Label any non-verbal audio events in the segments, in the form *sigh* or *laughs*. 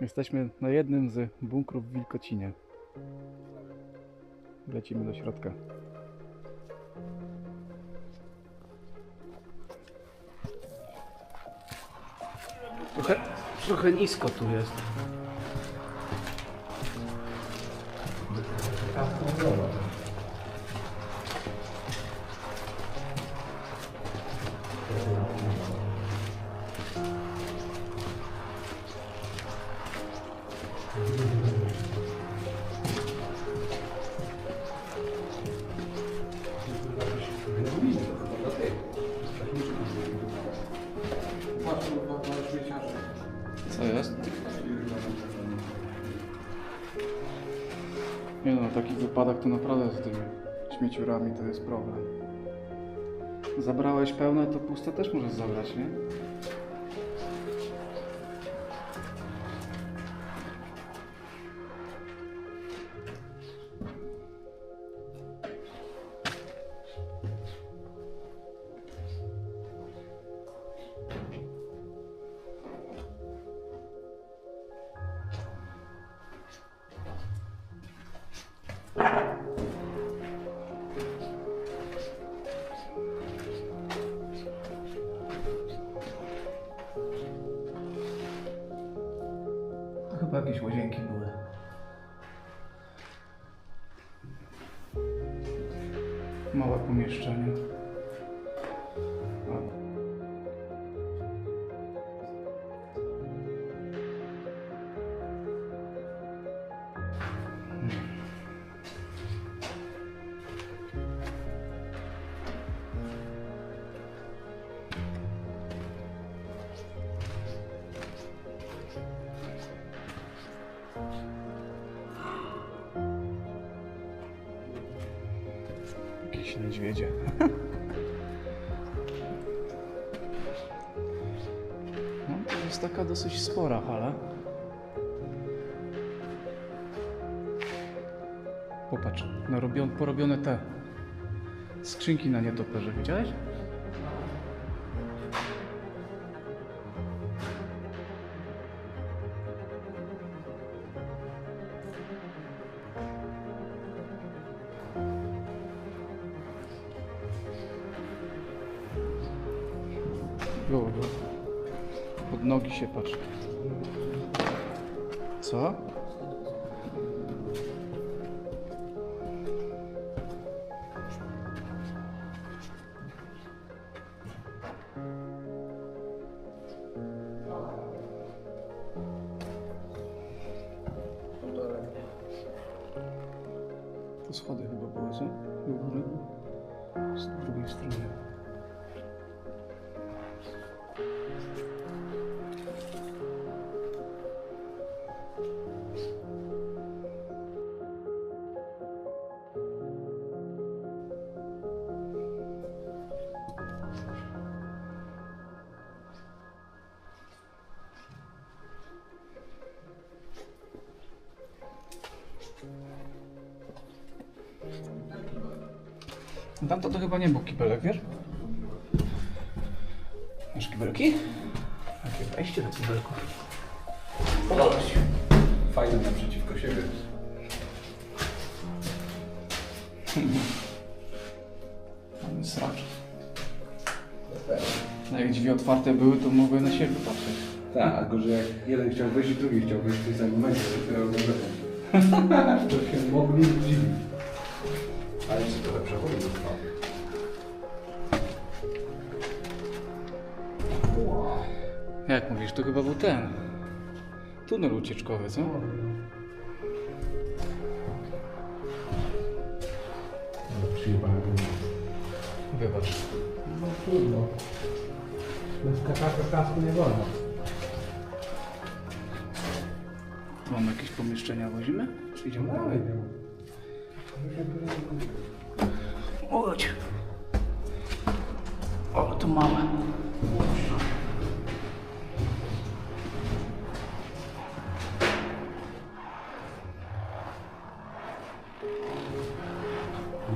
Jesteśmy na jednym z bunkrów w Wilkocinie. Lecimy do środka. Trochę, trochę nisko tu jest. Wypadek to naprawdę z tymi śmieciurami to jest problem. Zabrałeś pełne, to puste też możesz zabrać, nie? Niedźwiedzie. *laughs* No, to jest taka dosyć spora hala. Popatrz, narobion, porobione te skrzynki na nietoperze, widziałeś? Było. Pod nogi się patrz. Co? Tamto to chyba nie był kibelek, wiesz? Masz kibelki? Jakie wejście do kibelków. Podobać. Fajne naprzeciwko siebie. Mamy *laughs* sracz. No jak drzwi otwarte były, to mogły na siebie patrzeć. Tak, a gorzej jak jeden chciał wyjść drugi chciał wyjść w tym samym momencie. To *laughs* się mogli dziwić. Jak mówisz, to chyba był ten. Tunel ucieczkowy, co? Przyjebałem. Wybacz. No trudno. Bez kakaka kasku nie wolno. Tu mamy jakieś pomieszczenia, wozimy? Idziemy Dalej dalej? Nie. Chodź. O, to małe.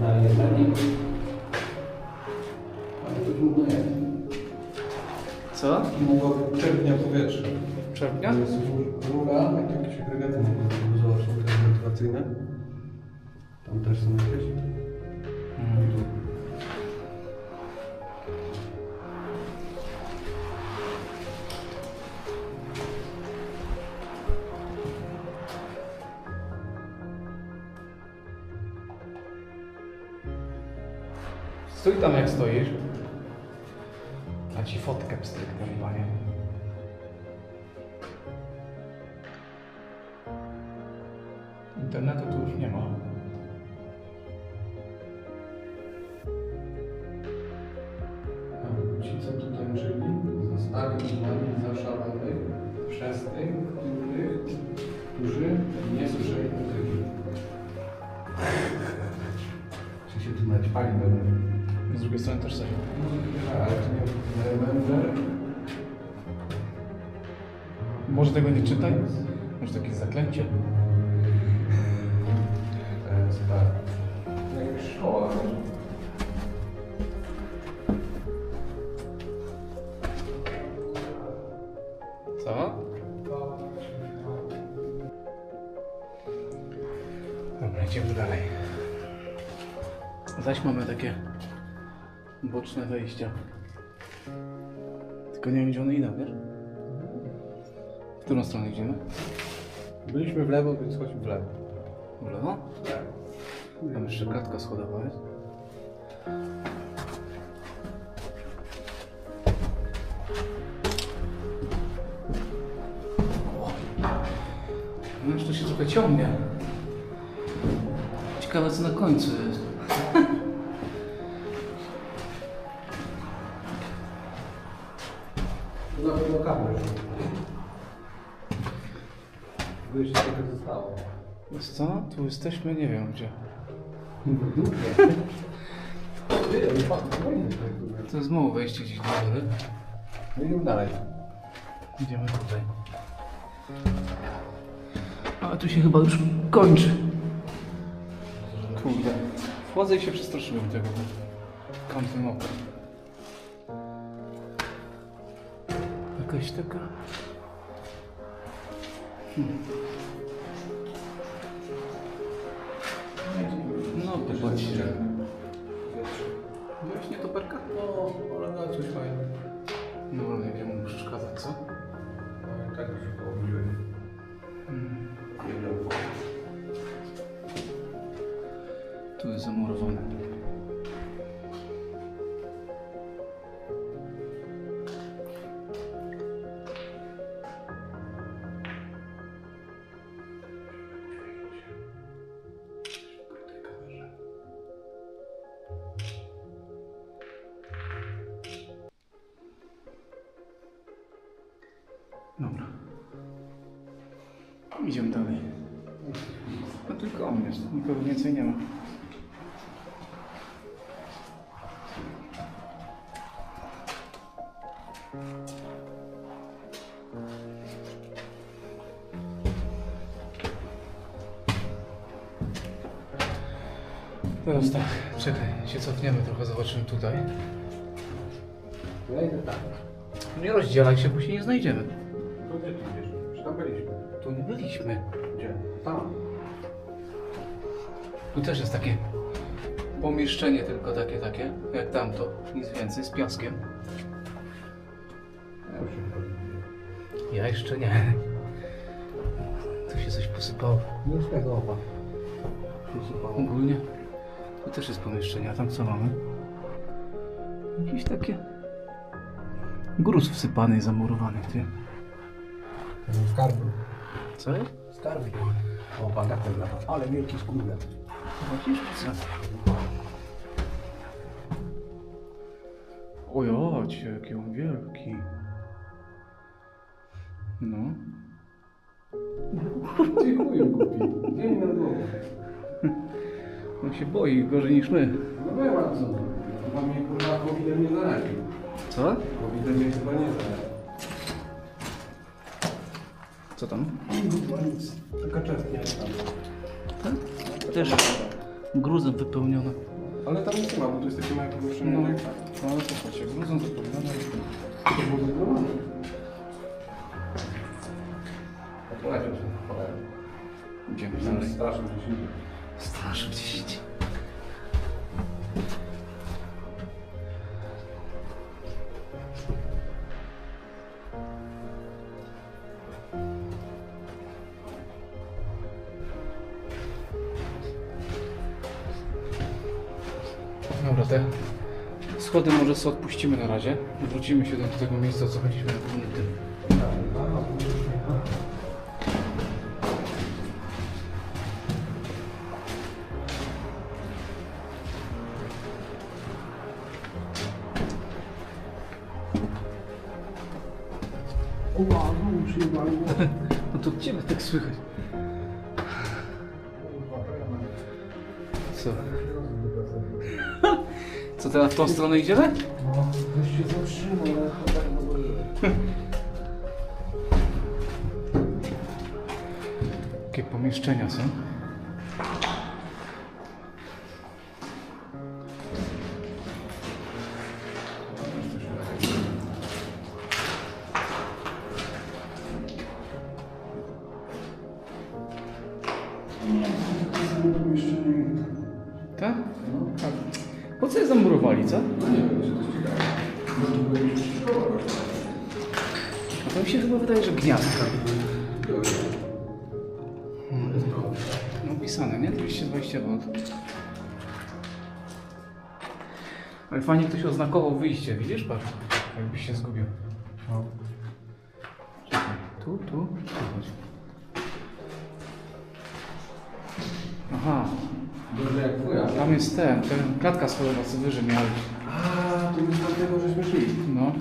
Daje zanik. Ale to trudno jest. Co? Mogło czerpnia powietrza. To jest rura, tu jakieś agregaty mogą Zobacz, to jest wentylacyjne. Tam też są jakieś. Stoisz. A ci fotkę pstryknę, panie. Może tego nie czytaj? Może to jakieś zaklęcie? To jest tak. Jak szkoła. Co? Dobra, idziemy dalej. Zaś mamy takie boczne wejścia. Tylko nie wiem, gdzie one idą, wiesz? W którą stronę idziemy? Byliśmy w lewo, więc chodźmy w lewo. W lewo? Tak. Tam jeszcze klatka schodowa jest. No już to się trochę ciągnie. Ciekawe co na końcu jest. Na pewno kamer. Wyjście trochę zostało. Wiesz co? Tu jesteśmy, nie wiem gdzie. Ty, *laughs* ale. To jest znowu wejście gdzieś do góry. No idziemy dalej. Idziemy tutaj. A tu się chyba już kończy. Kurde. Wchodzę i się przestraszyłem tego kątem oka. Jakaś taka... Hmm. No, popatrzcie. Byłeś nie toperka? No, ale na coś fajne. No, nie wiem, mu przeszkadzać, co? No i tak już się położyłem. Jedną Tu jest zamurowane. Nikogo więcej nie ma. Teraz tak, czekaj, się cofniemy trochę, zobaczymy tutaj. Ja idę tak. Nie rozdzielaj się, bo się nie znajdziemy. No gdzie ty idziesz? Już tam byliśmy. Tu nie byliśmy. Tu też jest takie pomieszczenie tylko takie, takie, jak tamto. Nic więcej, z piaskiem. Ja już jeszcze nie. Tu się coś posypało. Nie z tego oba. Ogólnie tu też jest pomieszczenie, a tam co mamy? Jakieś takie... Gruz wsypany i zamurowany, ty. Skarby. Co? Skarby. O, bagatela. Ale wielki skórę. Widzisz, co? Ojocie, jaki on wielki. No. Głupi. Nie mi na głowę. On się boi gorzej niż my. No była co? Chyba mnie kurwa covidem nie zaraził. Co? Covidem mnie chyba nie zaraził. Co tam? Chyba nic. Taka czestia tam. Tak? Też gruzem wypełniona. Ale tam nic nie ma, bo to jest takie małe pomieszczenie. No, no ale to patrzcie, gruzem wypełniona. To było zagrożone. Poleciał się. Idziemy dalej. Strasznie gdzieś indziej. Straszy gdzieś idzie. Te schody może sobie odpuścimy na razie. Wrócimy się do tego miejsca, co chodziliśmy na głównym tym. Tą stronę idziemy? No, weź się zatrzymał, ale tak no bo... Jakie pomieszczenia są? 220 V. Ale fajnie ktoś oznakował wyjście, widzisz? Patrz, jakbyś się zgubił. No. Czekaj, tu, tu, tu chodź. Aha, Dobrze jak wuja. tam jest ten, ten klatka schodowa, co wyżej miała być. A, to już dlatego, żeśmy szli. No.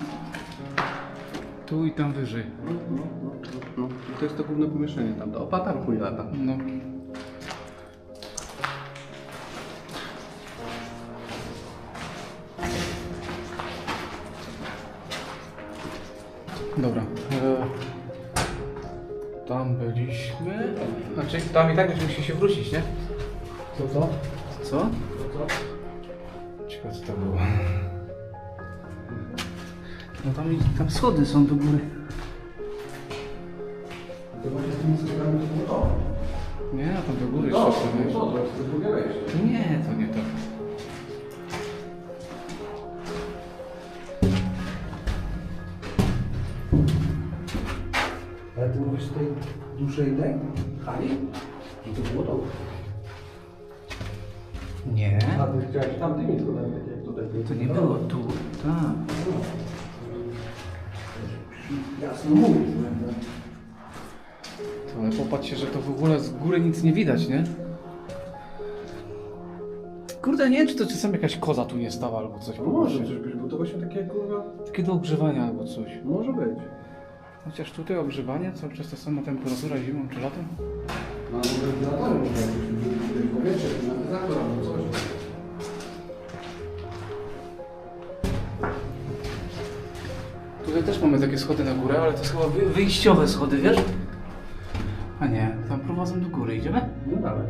Tu i tam wyżej. No, no, no, no, no. To jest to główne pomieszczenie tam. To opa tam chuj lata. No. Dobra. E, tam byliśmy. Znaczy, tam i tak będziemy musieli się wrócić, nie? Co, co? Co? Co, co? Ciekawe co to było. No tam, i- tam schody są do góry. To właśnie z tymi schodami to było to. Nie, tam do góry To, jeszcze trzeba to, wejść. to, to jest to drugie wejście. Nie, to nie to. Ale ty mówisz tej dłuższej tej hali? No to było to. Nie. A ty chciałeś tam tymi schodami, tak jak tutaj. To nie było tu. Tak. Jasno mówisz. To, ale popatrz się, że to w ogóle z góry nic nie widać, nie? Kurde, nie wiem, czy to czasem jakaś koza tu nie stała albo coś. No może, przecież być, bo to właśnie takie kurwa... Takie do ogrzewania albo coś. Może być. Chociaż tutaj ogrzewanie, cały czas ta sama temperatura zimą czy latem. No ale wentylatory może jakieś, powietrze, klimatyzator albo coś. Tutaj też mamy takie schody na górę, ale to jest chyba wy- wyjściowe schody, wiesz? A nie, tam prowadzą do góry, idziemy? No dalej.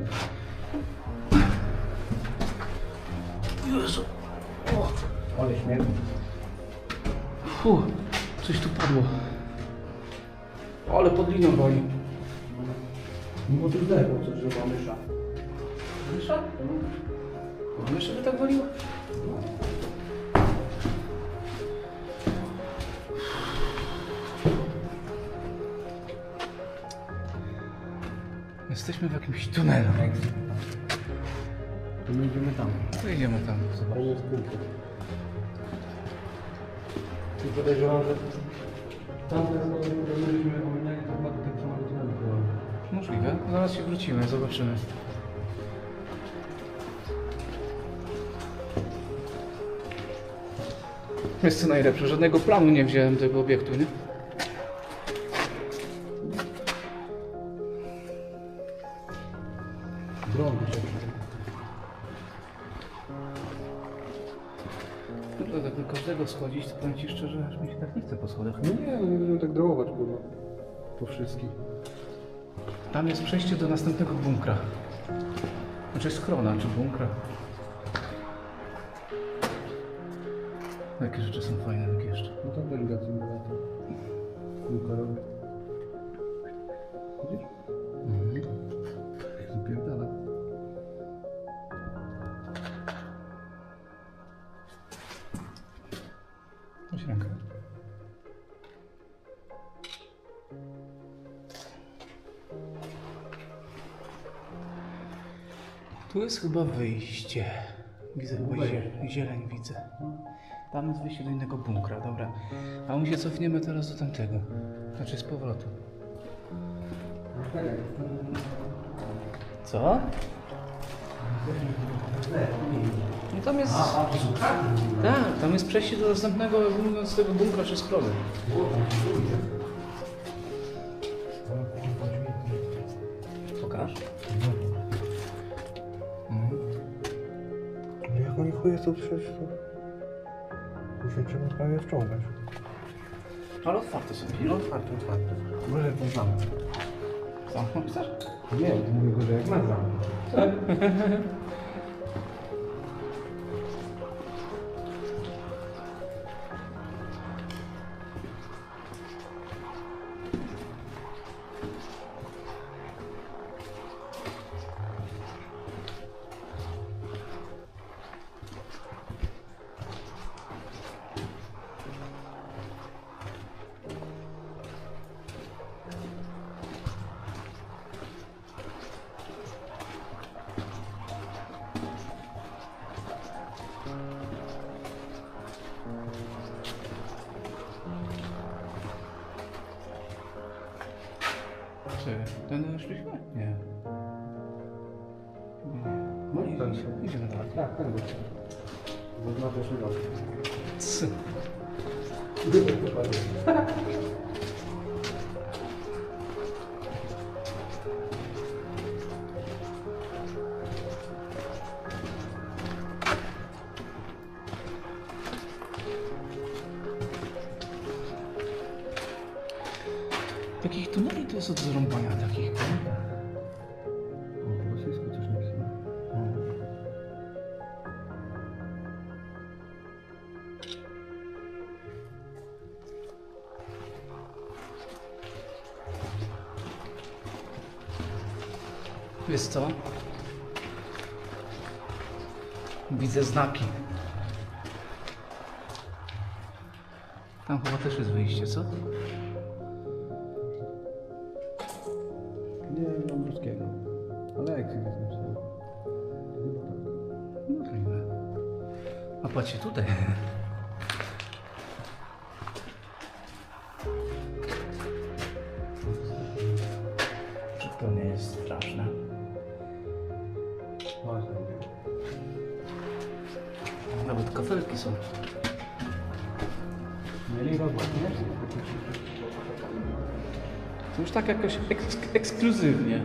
Jezu. O, Ale śmiech. fu, coś tu padło. Ale pod linią wali. No bo tu zdechło coś, była mysza. Mysza? Mysza by tak waliła? Jesteśmy w jakimś tunelu. To my idziemy tam. To idziemy tam. To. I podejrzewam, że tamte. Możliwe. Zaraz się wrócimy, zobaczymy. Jest co najlepsze, żadnego planu nie wziąłem tego obiektu, nie? Po wszystkich. Tam jest przejście do następnego bunkra. Znaczy schrona, czy bunkra. Jakie rzeczy są fajne takie jeszcze. No tam też gacy lata. Luka Tu jest chyba wyjście. Widzę chyba zie zieleń, widzę. Tam jest wyjście do innego bunkra, dobra. A my się cofniemy teraz do tamtego. Znaczy z powrotem. Co? No tam jest... Tak, tam jest przejście do następnego, mówiąc, tego bunkra przez progę. Tu przejść, to... Tu się trzeba prawie wciągać. Ale otwarte są drzwi. No otwarte, otwarte. Może jak znamy. Zamknąć chcesz? Nie, mówię, że jak na zamek. *laughs* ten szliśmy? Nie. Nie. No, I- ten. Idziemy dalej. Tak, ten był. Zaznaczysz mi los. Znaki. Tam chyba też jest wyjście, co? Nie, mam ruskiego. Ale exit jest napisane. Chyba tak. A patrzcie tutaj. Są. Mieli nie? To już tak jakoś eks ekskluzywnie.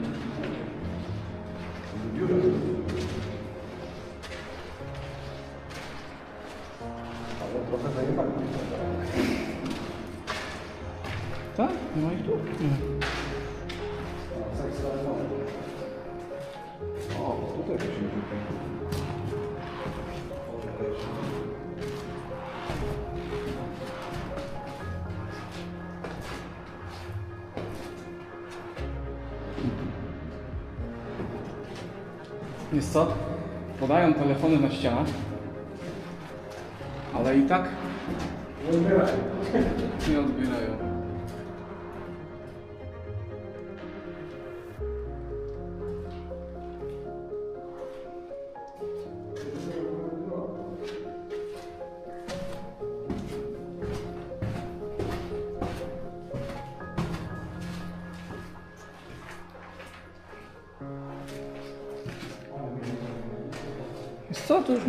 Ale. Tak? Nie ma ich tu? Nie. O, tutaj się Jest co? Podają telefony na ścianach, ale i tak nie odbierają.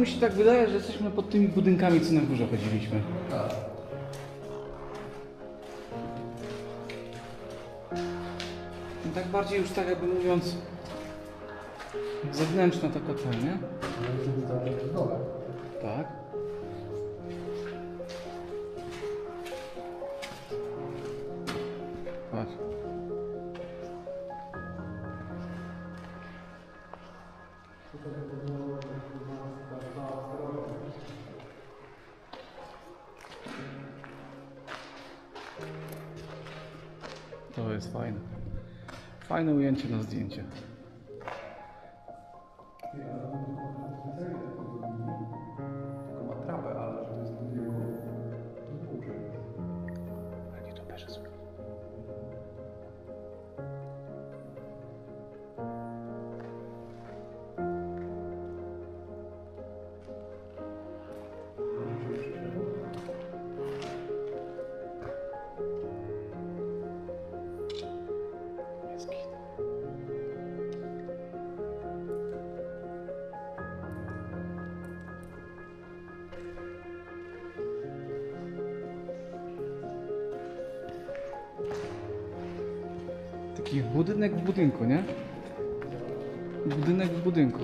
Mi się tak wydaje, że jesteśmy pod tymi budynkami, co na górze chodziliśmy. No tak bardziej już tak jakby mówiąc zewnętrzna taka ta, nie? Tak. 进去，那是进去。Taki budynek w budynku, nie? Budynek w budynku.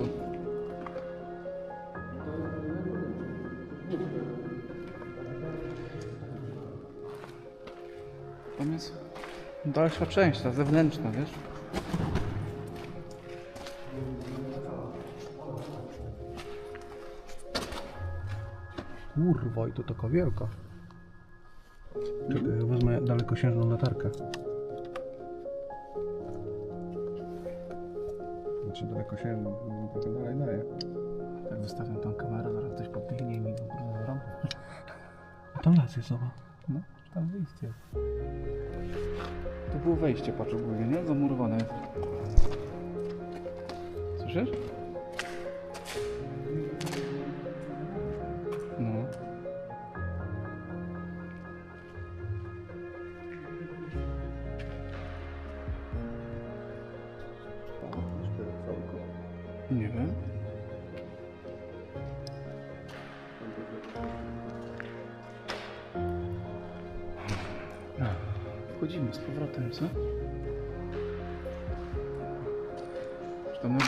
Tam jest dalsza część, ta zewnętrzna, wiesz? Kurwa, i to taka wielka. Czekaj, wezmę dalekosiężną latarkę. Znaczy dalekosiężną, no, trochę dalej daje. Jak wystawiam tą kamerę, zaraz ktoś podbiegnie i mi go zarąbie. A tam las jest, zobacz. No, tam wyjście. To było wejście, patrz ogólnie, nie? Zamurowane jest. Słyszysz?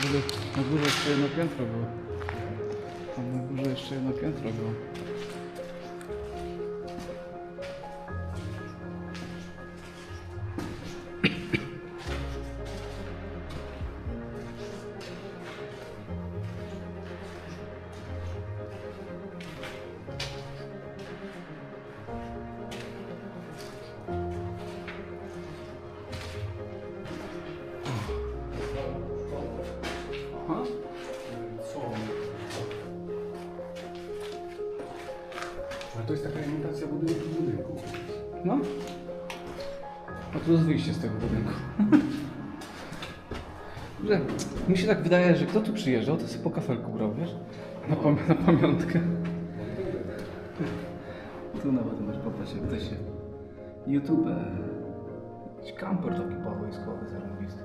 Na górze jeszcze jedno piętro było? Tam na górze jeszcze jedno piętro było. Przyjeżdżał, to sobie po kafelku brał, wiesz? Na, pam- na pamiątkę. Tu nawet możesz popatrzeć, jak ktoś się... YouTube. e, Jakiś kamper taki wojskowy zarobisty.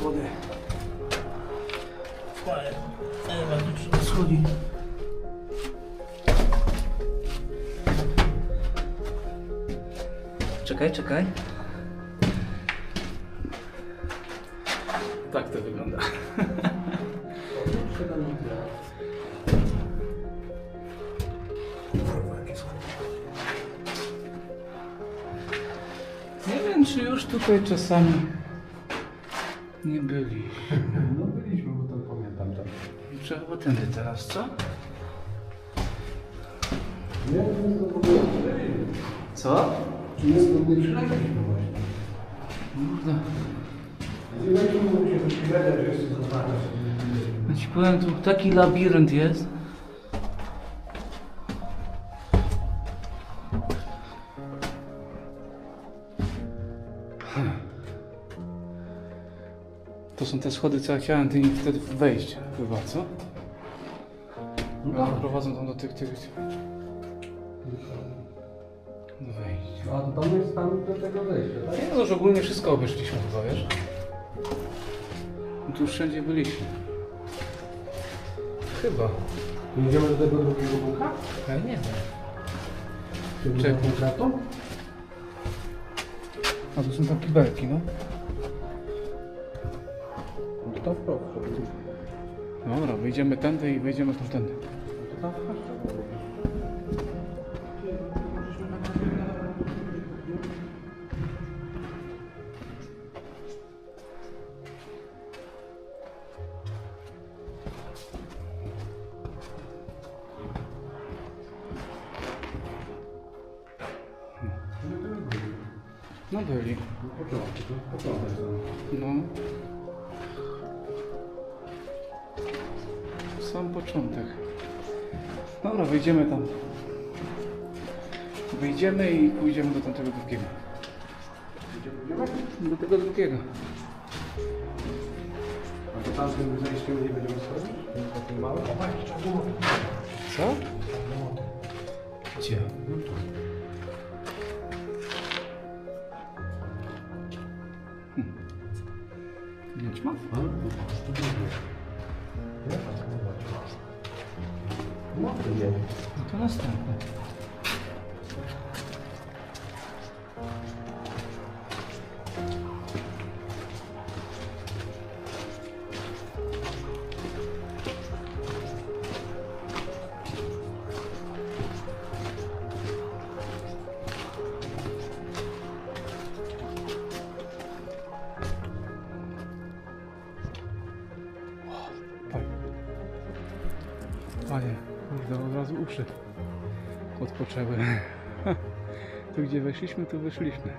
Schody. Ewa, tu trzeba schodzi. Czekaj, czekaj. Tak to wygląda. Nie wiem, czy już tutaj czasami nie byli. *laughs* No byliśmy, bo tam pamiętam tam. Trzeba chyba tędy teraz, co? Nie, nie, no w ogóle Co? Czy nie, to nie przylegliśmy właśnie. Kurde. Zjebaliśmy, bo się wyświadczać, że jest to zobaczyć. Ja ci powiem, tu taki labirynt jest. Są te schody, co ja chciałem ty wtedy wejść, chyba, co? No, prowadzą tam do tych, tych... Do wejścia. A to tam jest tam do tego wejścia, tak? Nie, no już ogólnie wszystko obeszliśmy chyba, wiesz? No tu już wszędzie byliśmy. Chyba. Idziemy do tego drugiego bunkra? Ja nie wiem. Czy Czekaj. do konkretu? A tu są tam kibelki, no. No to wprost. Dobra, wyjdziemy tędy i wejdziemy tamtędy. To tam wprost. Dobra, wyjdziemy tam. Wyjdziemy i pójdziemy do tamtego drugiego. Do tego drugiego. A to tam tym zejściem nie będziemy schodzić? Takim małym? Co? Gdzie? Hm. Nie ma? No to następne. Panie. Odpoczęły. *laughs* Tu gdzie weszliśmy, tu wyszliśmy.